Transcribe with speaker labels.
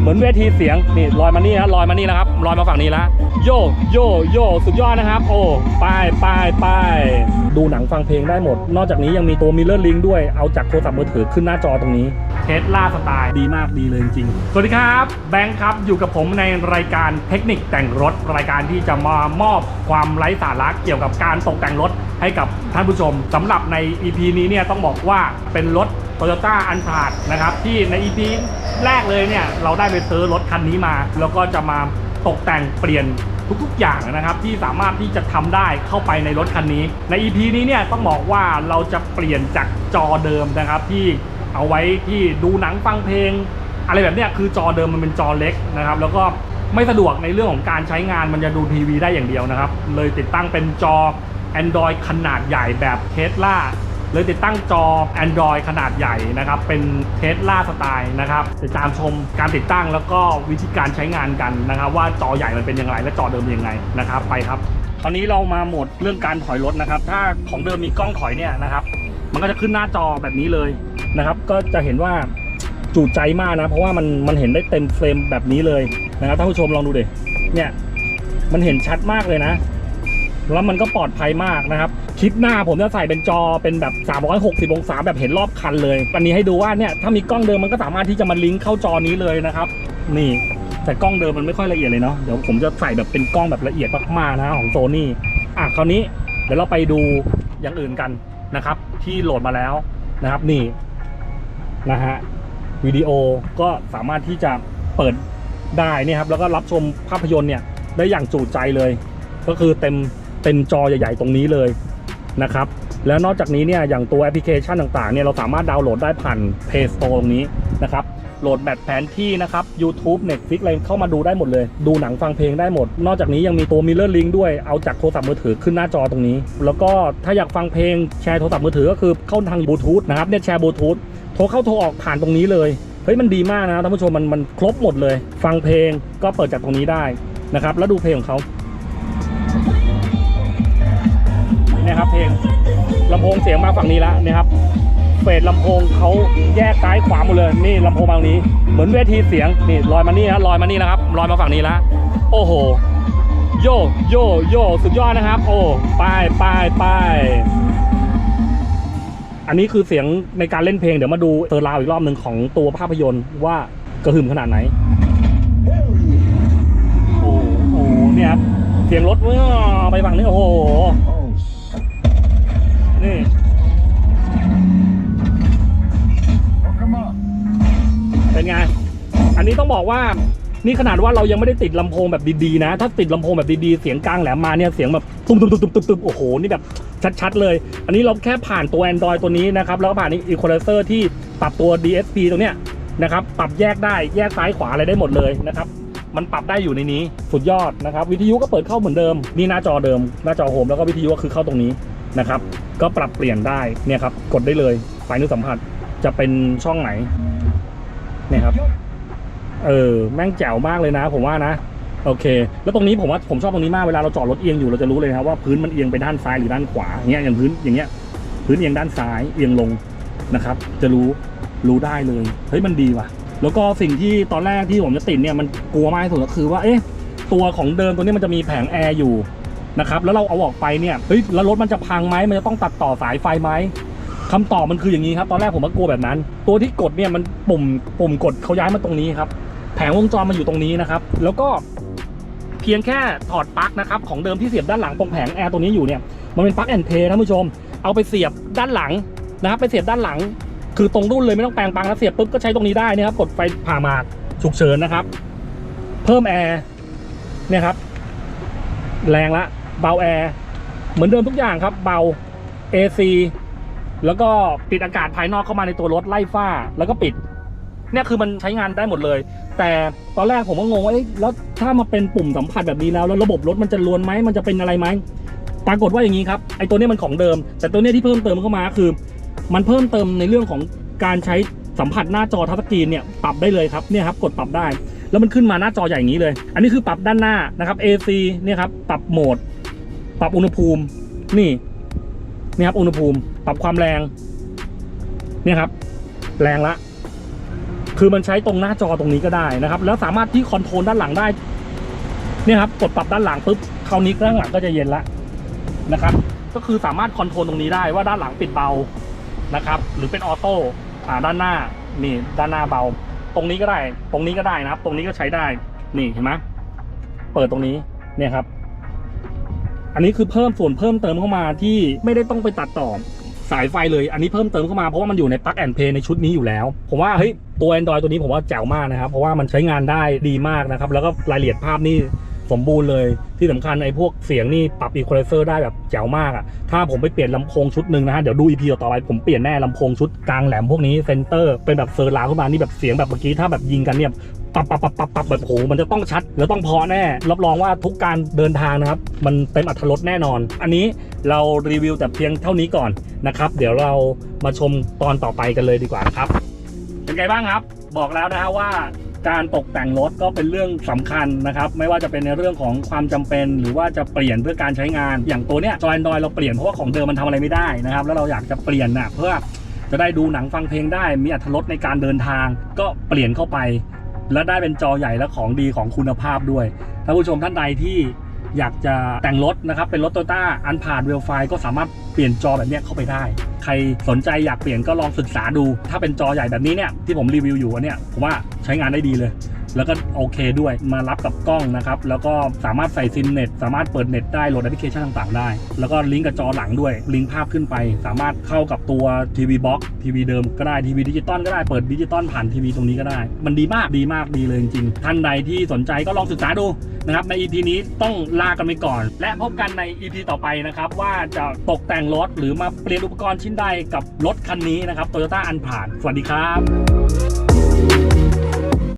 Speaker 1: เหมือนเวทีเสียงนี่ลอยมานี่นะลอยมานี่แล้วครับลอยมาฝั่งนี้แล้วโยโยโยสุดยอดนะครับ โอ้ไปไปไปดูหนังฟังเพลงได้หมด นอกจากนี้ยังมีตัวมิเลอร์ลิงด้วยเอาจากโทรศัพท์มือถือขึ้นหน้าจอตรงนี้เทสลาสไตล์ดีมากดีเลยจริงๆสวัสดีครับแบงค์ครับอยู่กับผมในรายการเทคนิคแต่งรถ รายการที่จะมามอบความไร้สาระเกี่ยวกับการตกแต่งรถ ให้กับท่านผู้ชมสำหรับใน EP นี้เนี่ยต้องบอกว่าเป็นรถ Toyota a n t r a d นะครับที่ใน EP แรกเลยเนี่ยเราได้ไปซื้อรถคันนี้มา แล้วก็จะมาตกแต่งเปลี่ยนทุกๆ อย่างนะครับที่สามารถที่จะทำได้เข้าไปในรถคันนี้ ใน EP นี้เนี่ยต้องบอกว่าเราจะเปลี่ยนจากจอเดิมนะครับที่เอาไว้ที่ดูหนังฟังเพลง อะไรแบบเนี้ยคือจอเดิมมันเป็นจอเล็กนะครับแล้วก็ไม่สะดวกในเรื่องของการใช้งานมันจะดูทีวีได้อย่างเดียวนะครับ เลยติดตั้งเป็นจอ Android ขนาดใหญ่แบบเทสลาเลยติดตั้งจอ Android ขนาดใหญ่นะครับ เป็นเทสลาสไตล์นะครับติดตามชมการติดตั้งแล้วก็วิธีการใช้งานกันนะครับ ว่าจอใหญ่มันเป็นยังไงและจอเดิมเป็นยังไงนะครับ ไปครับ ตอนนี้เรามาหมดเรื่องการถอยรถนะครับ ถ้าของเดิมมีกล้องถอยเนี่ยนะครับ มันก็จะขึ้นหน้าจอแบบนี้เลยนะครับ ก็จะเห็นว่าจุใจมากนะ เพราะว่ามันมันเห็นได้เต็มเฟรมแบบนี้เลยนะครับท่านผู้ชมลองดูเดิเนี่ยมันเห็นชัดมากเลยนะ แล้วมันก็ปลอดภัยมากนะครับคลิปหน้าผมจะใส่เป็นจอเป็นแบบ 360 องศาแบบเห็นรอบคันเลยวันนี้ให้ดูว่าเนี่ยถ้ามีกล้องเดิมมันก็สามารถที่จะมาลิงก์เข้าจอนี้เลยนะครับ นี่แต่กล้องเดิมมันไม่ค่อยละเอียดเลยเนาะเดี๋ยวผมจะใส่แบบเป็นกล้องแบบละเอียดมากๆนะของโซนี่อะคราวนี้เดี๋ยวเราไปดูอย่างอื่นกันนะครับ ที่โหลดมาแล้วนะครับนี่นะฮะวิดีโอก็สามารถที่จะเปิดได้นี่ครับแล้วก็รับชมภาพยนตร์เนี่ยได้อย่างจุใจเลย ก็คือเต็ม เต็มจอใหญ่ ๆ ตรงนี้เลยนะครับ แล้วนอกจากนี้เนี่ยอย่างตัวแอปพลิเคชันต่างๆเนี่ยเราสามารถดาวน์โหลดได้ผ่าน Play Store ตรงนี้นะครับโหลดแบบแผนที่นะครับ YouTube Netflix อะไรเข้ามาดูได้หมดเลย ดูหนังฟังเพลงได้หมด นอกจากนี้ยังมีตัว Mirror Link ด้วยเอาจากโทรศัพท์มือถือขึ้นหน้าจอตรงนี้ แล้วก็ถ้าอยากฟังเพลงแชร์โทรศัพท์มือถือก็คือเข้าทางบลูทูธนะครับเนี่ยแชร์บลูทูธโทรเข้าโทรออกผ่านตรงนี้เลยเฮ้ยมันดีมากนะท่านผู้ชมมันมันครบหมดเลย ฟังเพลงก็เปิดจากตรงนี้ได้นะครับแล้วดูเพลงของเขา นี่ยครับเพลงลำโพงเสียงมาฝั่งนี้แล้วนะครับเฟสลำโพงเขาแยกซ้ายขวาหมดเลยนี่ลำโพงมาตรงนี้ เหมือนเวทีเสียงนี่ลอยมานี่นะลอยมานี่แล้วครับ ลอยมาฝั่งนี้แล้วโอ้โห โยโยโยสุดยอดนะครับ โอ้ไปไปไปอันนี้คือเสียงในการเล่นเพลงเดี๋ยวมาดูเตอร์ราวอีกรอบหนึ่งของตัวภาพยนตร์ว่ากระหึ่มขนาดไหนโอ้โหเนี่ยครับเสียงรถเมื่อไปฝั่งนี้โอ้โห บอกว่านี่ขนาดว่าเรายังไม่ได้ติดลำโพงแบบดีๆนะ ถ้าติดลำโพงแบบดีๆ เสียงกลางแหลมมาเนี่ยเสียงแบบตุ้มตุ้มตุ้มตุ้มตุ้มโอ้โห นี่แบบชัดๆเลย อันนี้เราแค่ผ่านตัว Android ตัวนี้นะครับ แล้วก็ผ่านอีโคไลเซอร์ที่ปรับตัว DSP ตรงเนี้ยนะครับ ปรับแยกได้แยกซ้ายขวาอะไรได้หมดเลยนะครับ มันปรับได้อยู่ในนี้ สุดยอดนะครับ วิทยุก็เปิดเข้าเหมือนเดิม นี่หน้าจอเดิม หน้าจอโฮมแล้วก็วิทยุก็คือเข้าตรงนี้นะครับ ก็ปรับเปลี่ยนได้ เนี่ยครับ กดได้เลยไฟนิ้วสัมผัส จะเป็นช่องไหน เนี่ยครับ เออแม่งแจ๋วมากเลยนะ ผมว่านะโอเค แล้วตรงนี้ผมว่าผมชอบตรงนี้มากเวลาเราจอดรถเอียงอยู่เราจะรู้เลยนะครับว่าพื้นมันเอียงไปด้านซ้ายหรือด้านขวาเงี้ยอย่างพื้นอย่างเงี้ยพื้นเอียงด้านซ้ายเอียงลงนะครับ จะรู้รู้ได้เลยเฮ้ยมันดีว่ะ แล้วก็สิ่งที่ตอนแรกที่ผมจะติดเนี่ยมันกลัวมากที่สุดก็คือว่าเอ๊ะตัวของเดิมตัวนี้มันจะมีแผงแอร์อยู่นะครับแล้วเราเอาออกไปเนี่ยเฮ้ยแล้วรถมันจะพังไหมมันจะต้องตัดต่อสายไฟไหมคำตอบมันคืออย่างนี้ครับ ตอนแรกผมก็กลัวแบบนั้น ตัวที่กดเนี่ยมันปุ่มปุ่มกดเขาย้ายมาตรงนี้ครับ ผงวงจรมันอยู่ตรงนี้นะครับ แล้วก็เพียงแค่ถอดปลั๊กนะครับของเดิมที่เสียบด้านหลังตรงแผงแอร์ตัวนี้อยู่เนี่ยมันเป็นปลั๊กแอนเพย์ท่านผู้ชม เอาไปเสียบด้านหลังนะครับไปเสียบด้านหลัง คือตรงรุ่นเลยไม่ต้องแปลงปลั๊กแล้วเสียบปุ๊บก็ใช้ตรงนี้ได้นะครับกดไฟผ่าหมากฉุกเฉินนะครับ เพิ่มแอร์เนี่ยครับแรงละเบาแอร์เหมือนเดิมทุกอย่างครับ เบา AC แล้วก็ปิดอากาศภายนอกเข้ามาในตัวรถไล่ฝ้า แล้วก็ปิด เนี่ยคือมันใช้งานได้หมดเลย แต่ตอนแรกผมก็งงว่าเอ๊ะแล้วถ้ามาเป็นปุ่มสัมผัสแบบนี้แล้วแล้วระบบรถมันจะลวนไหมมันจะเป็นอะไรไหมปรากฏว่าอย่างนี้ครับไอ้ตัวเนี้ยมันของเดิม แต่ตัวเนี้ยที่เพิ่มเติมเข้ามาคือ มันเพิ่มเติมในเรื่องของการใช้สัมผัสหน้าจอทัชสกรีนเนี่ยปรับได้เลยครับเนี่ยครับกดปรับได้ แล้วมันขึ้นมาหน้าจอใหญ่อย่างนี้เลย อันนี้คือปรับด้านหน้านะครับ AC เนี่ยครับปรับโหมด ปรับอุณหภูมินี่นี่ครับอุณหภูมิ ปรับความแรงเนี่ยครับ แรงละ คือมันใช้ตรงหน้าจอตรงนี้ก็ได้นะครับ แล้วสามารถที่คอนโทรลด้านหลังได้เนี่ยครับกดปรับด้านหลังปุ๊บคราวนี้ด้านหลังก็จะเย็นละนะครับ ก็คือสามารถคอนโทรลตรงนี้ได้ว่าด้านหลังปิดเบานะครับ หรือเป็นออโต้ด้านหน้านี่ด้านหน้าเบา ตรงนี้ก็ได้ ตรงนี้ก็ได้นะครับ ตรงนี้ก็ใช้ได้นี่เห็นไหมเปิดตรงนี้เนี่ยครับ อันนี้คือเพิ่มส่วนเพิ่มเติมเข้ามาที่ไม่ได้ต้องไปตัดต่อ สายไฟเลยอันนี้เพิ่มเติมเข้ามาเพราะว่ามันอยู่ในปลั๊กแอนเพย์ในชุดนี้อยู่แล้ว ผมว่าเฮ้ยตัว Android ตัวนี้ผมว่าแจ๋วมากนะครับ เพราะว่ามันใช้งานได้ดีมากนะครับ แล้วก็รายละเอียดภาพนี่ สมบูรณ์เลยที่สำคัญไอ้พวกเสียงนี่ปรับอีควอไลเซอร์ได้แบบแจ๋วมากอะ่ะถ้าผมไปเปลี่ยนลำโพงชุดหนึ่งนะฮะเดี๋ยวดู EP ต่อไปผมเปลี่ยนแน่ลำโพงชุดกลางแหลมพวกนี้เซนเตอร์เป็นแบบเซอร์ราขึ้นมานี่แบบเสียงแบบเมื่อกี้ถ้าแบบยิงกันเนี่ยปับปับปับปับปับแบบโหมันจะต้องชัด แล้วต้องพอแน่ รับรองว่าทุกการเดินทางนะครับ มันเต็มอัตรสแน่นอน อันนี้เรารีวิวแต่เพียงเท่านี้ก่อนนะครับ เดี๋ยวเรามาชมตอนต่อไปกันเลยดีกว่าครับ เป็นไงบ้างครับ บอกแล้วนะฮะว่า การตกแต่งรถก็เป็นเรื่องสำคัญนะครับ ไม่ว่าจะเป็นในเรื่องของความจำเป็น หรือว่าจะเปลี่ยนเพื่อการใช้งาน อย่างตัวเนี้ยจอยนอยเราเปลี่ยนเพราะว่าของเดิมมันทำอะไรไม่ได้นะครับ แล้วเราอยากจะเปลี่ยนนะเพื่อจะได้ดูหนังฟังเพลงได้ มีอัตรสในการเดินทาง ก็เปลี่ยนเข้าไป และได้เป็นจอใหญ่และของดีของคุณภาพด้วยท่านผู้ชมท่านใดที่ อยากจะแต่งรถนะครับ เป็นรถโตต้าอันผ่านเวลไฟก็สามารถเปลี่ยนจอแบบนี้เข้าไปได้ ใครสนใจอยากเปลี่ยนก็ลองศึกษาดู ถ้าเป็นจอใหญ่แบบนี้เนี่ยที่ผมรีวิวอยู่อันเนี่ยผมว่าใช้งานได้ดีเลย แล้วก็โอเคด้วยมารับกับกล้องนะครับ แล้วก็สามารถใส่ซิมเน็ตสามารถเปิดเน็ตได้โหลดแอปพลิเคชันต่างๆได้ แล้วก็ลิงก์กับจอหลังด้วย ลิงก์ภาพขึ้นไป สามารถเข้ากับตัวทีวีบ็อกทีวีเดิมก็ได้ทีวีดิจิตอลก็ได้เปิดดิจิตอลผ่านทีวีตรงนี้ก็ได้ มันดีมากดีมากดีเลยจริงๆท่านใดที่สนใจก็ลองศึกษาดูนะครับใน EP นี้ต้องลากันไปก่อน และพบกันใน EP ต่อไปนะครับว่าจะตกแต่งรถหรือมาเปลี่ยนอุปกรณ์ชิ้นใดกับรถคันนี้นะครับ Toyota อันผ่าน สวัสดีครับ